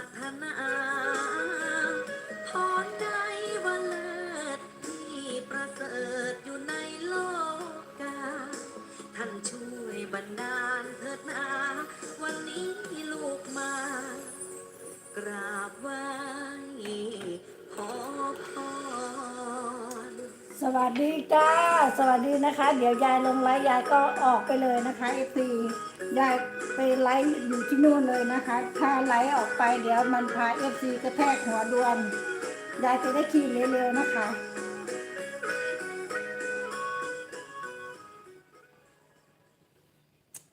รถนาพรว่าเลิศที่ประเสริฐอยู่ในโลกกา ท่านช่วยบันดาเถิดนา วันนี้ลูกมา กราบไหว้ขอพรสวัสดีจ้า สวัสดีนะคะ เดี๋ยวยายลงไลน์ยายก็ออกไปเลยนะคะเอฟซียาย ไปไลฟ์อยู่ที่นู่นเลยนะคะ ถ้าไลฟ์ออกไปเดี๋ยวมันพาเอฟซีกระแทกหัวดวนยายจะได้ขี่เร็วๆนะคะ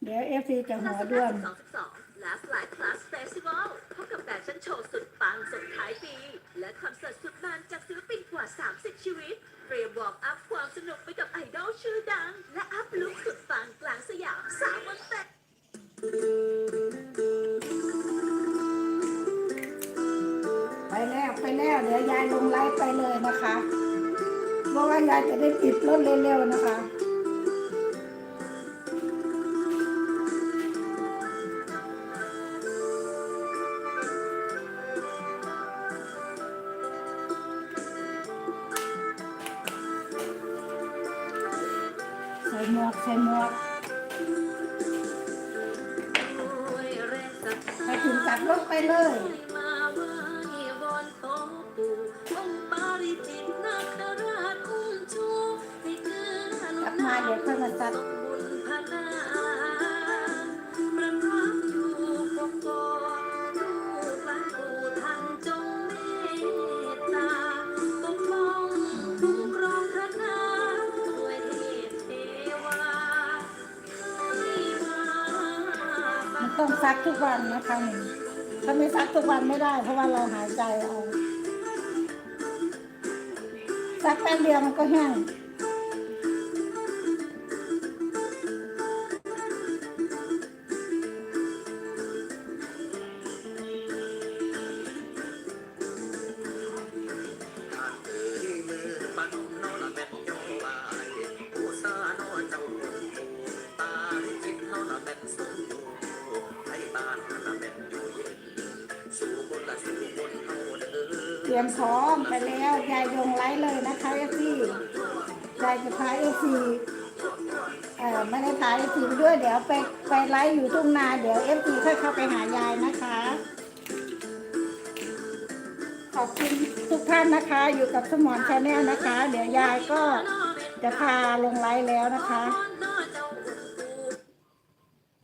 เดี๋ยวเอฟซีจะหัวด้วน22 Last Life Class Festival พบกับแฟชั่นโชว์สุดปังส่งท้ายปี และคอนเสิร์ตสุดมันจากศิลปินกว่า 30 ชีวิต เตรียมวอร์มอัพความสนุกไปกับไอดอลชื่อดัง และอัพลุคสุดปังกลางสยามสามวันแต่ ไปแล้วไปแล้วเดี๋ยวยายลงไลฟ์ไปเลยนะคะเพราะว่ายายจะได้ปิดรถเร็วๆนะคะ ใส่หมวกใส่หมวกาชอุ้มชูให้เกื้อกลับมาเดี๋ยวค่อยมาจัดบุญพนาประทันลูกหลานปู่ท่านจงเมตตาปกป้องคุ้มครองพระนามด้วยเทพเทวาให้มามันต้องซักทุกวันนะคะนี่ ถ้าไม่ซักทุกวันไม่ได้ เพราะว่าเราหายใจเอาซักแป๊บเดียวมันก็แห้ง เตรียมพร้อมไปแล้วยายลงไลฟ์เลยนะคะเอฟซียายจะพาเอฟซีเอ่อไม่ได้พาเอฟซีไปด้วยเดี๋ยวไปไปไลฟ์อยู่ทุ่งนาเดี๋ยวเอฟซีค่อยเข้าไปหายายนะคะ ขอบคุณทุกท่านนะคะอยู่กับสมอนชาแนลนะคะ เดี๋ยวยายก็จะพาลงไลฟ์แล้วนะคะ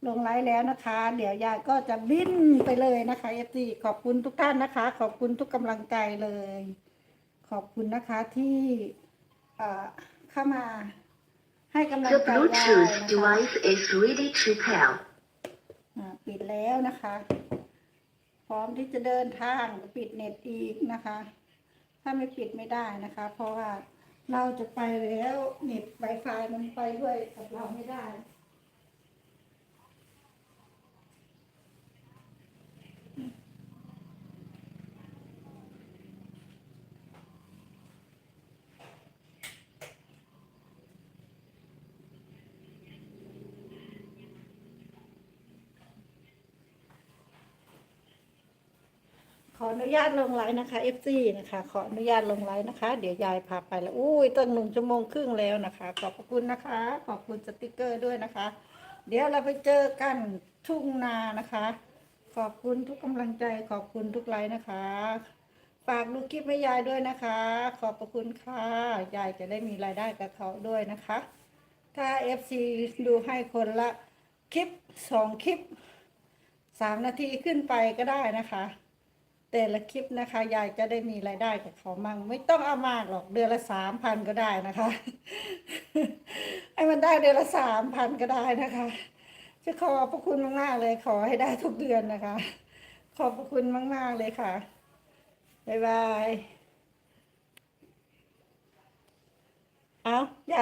ลงไลฟ์แล้วนะคะ เดี๋ยวยายก็จะบินไปเลยนะคะเอฟซีขอบคุณทุกท่านนะคะ ขอบคุณทุกกำลังใจเลย ขอบคุณนะคะที่เอ่อเข้ามาให้กำลัง The ใจยาย Bluetooth นะคะ device is ready to pair. อ่าปิดแล้วนะคะ พร้อมที่จะเดินทางปิดเน็ตอีกนะคะ ถ้าไม่ปิดไม่ได้นะคะ เพราะว่าเราจะไปแล้วเน็ต Wi-Fi มันไปด้วยกับเราไม่ได้ ออนุญาตลงไลน์นะคะ FC นะคะ ขออนุญาตลงไลน์นะคะ เดี๋ยวยายพาไปแล้วอุ้ยตั้งหนึ่งชั่วโมงครึ่งแล้วนะคะ ขอบคุณนะคะ ขอบคุณสติกเกอร์ด้วยนะคะ เดี๋ยวเราไปเจอกันทุ่งนานะคะ ขอบคุณทุกกำลังใจขอบคุณทุกไลน์นะคะฝากดูคลิปให้ยายด้วยนะคะ ขอบพระคุณค่ะ ยายจะได้มีรายได้กับเขาด้วยนะคะ ถ้า FC ดูให้คนละคลิปสองคลิปสามนาทีขึ้นไปก็ได้นะคะ แต่ละคลิปนะคะ ยายจะได้มีรายได้กับเขามั่งไม่ต้องเอามากหรอกเดือนละสามพันก็ได้นะคะให้มันได้เดือนละสามพันก็ได้นะคะจะขอบพระคุณมากๆเลยขอให้ได้ทุกเดือนนะคะ ขอบพระคุณมาก ๆเลยค่ะบ๊ายบายเอาอย่า